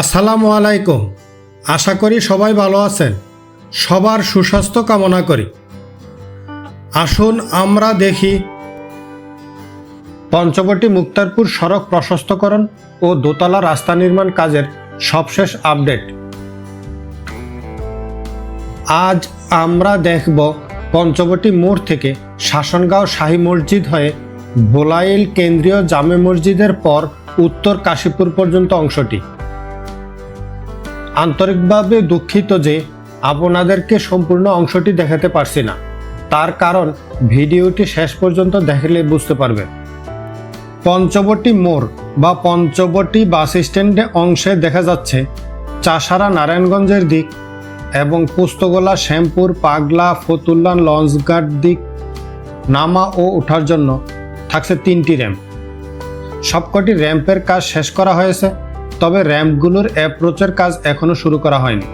আসসালামু আলাইকুম। আশা করি সবাই ভালো আছেন। সবার সুস্বাস্থ্য কামনা করি। আসুন আমরা দেখি পঞ্চবটি মুক্তারপুর সড়ক প্রশস্তকরণ ও দোতলা রাস্তা নির্মাণ কাজের সবশেষ আপডেট। আজ আমরা দেখব পঞ্চবটি মোড় থেকে শাসনগাঁও শাহী মসজিদ হয়ে ভোলাইল কেন্দ্রীয় জামে মসজিদের পর উত্তর কাশীপুর পর্যন্ত অংশটি। আন্তরিকভাবে দুঃখিত যে আপনাদেরকে সম্পূর্ণ অংশটি দেখাতে পারছি না। তার কারণ ভিডিওটি শেষ পর্যন্ত দেখলে বুঝতে পারবেন। পঞ্চবটি মোড় বা পঞ্চবটি বাস স্ট্যান্ডে অংশে দেখা যাচ্ছে চাষারা নারায়ণগঞ্জের দিক এবং পুস্তগোলা, শ্যামপুর, পাগলা, ফতুল্লা, লঞ্চঘাট দিক নামা ও ওঠার জন্য থাকছে তিনটি র্যাম্প। সবকটি র্যাম্পের কাজ শেষ করা হয়েছে। তবে র্যাম্পগুলোর অ্যাপ্রোচের কাজ এখনও শুরু করা হয়নি।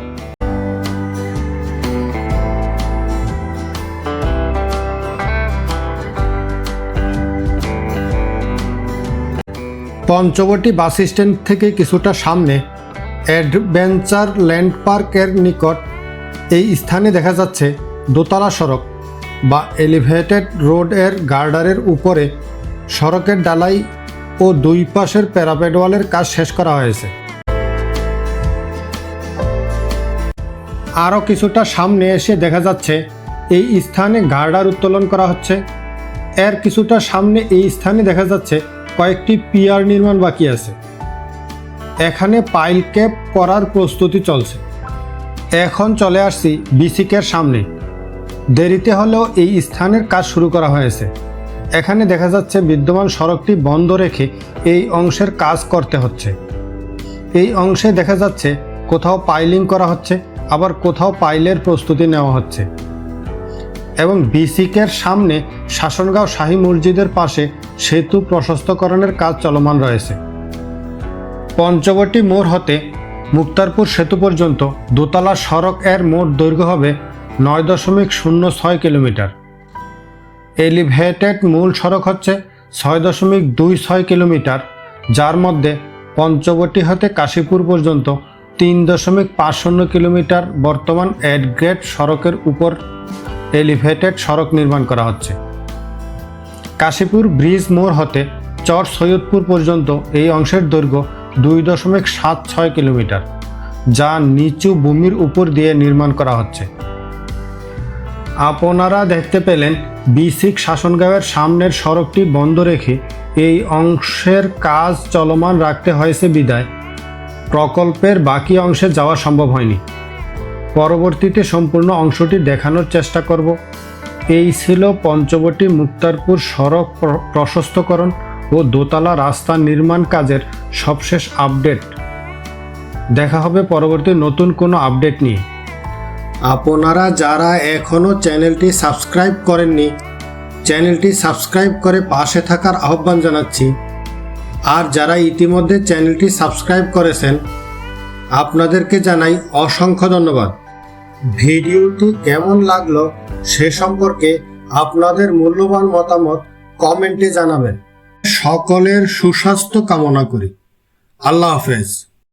পঞ্চবটি বাস স্ট্যান্ড থেকে কিছুটা সামনে অ্যাডভেঞ্চার ল্যান্ড পার্কের নিকট এই স্থানে দেখা যাচ্ছে দোতলা সড়ক বা এলিভেটেড রোডের গার্ডারের উপরে সড়কের ডালাই ও দুই পাশের প্যারাপেড ওয়ালের কাজ শেষ করা হয়েছে। আরও কিছুটা সামনে এসে দেখা যাচ্ছে, এই স্থানে গার্ডার উত্তোলন করা হচ্ছে। এর কিছুটা সামনে এই স্থানে দেখা যাচ্ছে কয়েকটি পিয়ার নির্মাণ বাকি আছে। এখানে পাইল ক্যাপ করার প্রস্তুতি চলছে। এখন চলে আসছি বিসিকের সামনে। দেরিতে হলেও এই স্থানের কাজ শুরু করা হয়েছে। এখানে দেখা যাচ্ছে বিদ্যমান সড়কটি বন্ধ রেখে এই অংশের কাজ করতে হচ্ছে। এই অংশে দেখা যাচ্ছে কোথাও পাইলিং করা হচ্ছে, আবার কোথাও পাইলের প্রস্তুতি নেওয়া হচ্ছে। এবং বিসিকের সামনে শাসনগাঁও শাহী মসজিদের পাশে সেতু প্রশস্তকরণের কাজ চলমান রয়েছে। পঞ্চবটি মোড় হতে মুক্তারপুর সেতু পর্যন্ত দোতলা সড়ক এর মোট দৈর্ঘ্য হবে নয় দশমিক শূন্য ছয় কিলোমিটার। এলিভেটেড মূল সড়ক হচ্ছে ছয় দশমিক দুই ছয় কিলোমিটার, যার মধ্যে পঞ্চবটি হতে কাশীপুর পর্যন্ত তিন দশমিক পাঁচ শূন্য কিলোমিটার বর্তমান এডগ্রেড সড়কের উপর এলিভেটেড সড়ক নির্মাণ করা হচ্ছে। কাশীপুর ব্রিজ মোড় হতে চর সৈয়দপুর পর্যন্ত এই অংশের দৈর্ঘ্য দুই দশমিক সাত ছয় কিলোমিটার, যা নিচু ভূমির উপর দিয়ে নির্মাণ করা হচ্ছে। আপনারা দেখতে পেলেন বিসিক শাসনগাঁওয়ের সামনের সড়কটি বন্ধ রেখে এই অংশের কাজ চলমান রাখতে হয়েছে বিদায়। প্রকল্পের বাকি অংশে যাওয়া সম্ভব হয়নি। পরবর্তীতে সম্পূর্ণ অংশটি দেখানোর চেষ্টা করব। এই ছিল পঞ্চবটি মুক্তারপুর সড়ক প্রশস্তকরণ ও দোতলা রাস্তা নির্মাণ কাজের সবশেষ আপডেট। দেখা হবে পরবর্তী নতুন কোনো আপডেট নিয়ে। আপনারা যারা এখনও চ্যানেলটি সাবস্ক্রাইব করেননি, চ্যানেলটি সাবস্ক্রাইব করে পাশে থাকার আহ্বান জানাচ্ছি। আর যারা ইতিমধ্যে চ্যানেলটি সাবস্ক্রাইব করেছেন, আপনাদেরকে জানাই অসংখ্য ধন্যবাদ। ভিডিওটি কেমন লাগল সে সম্পর্কে আপনাদের মূল্যবান মতামত কমেন্টে জানাবেন। সকলের সুস্বাস্থ্য কামনা করি। আল্লাহ হাফেজ।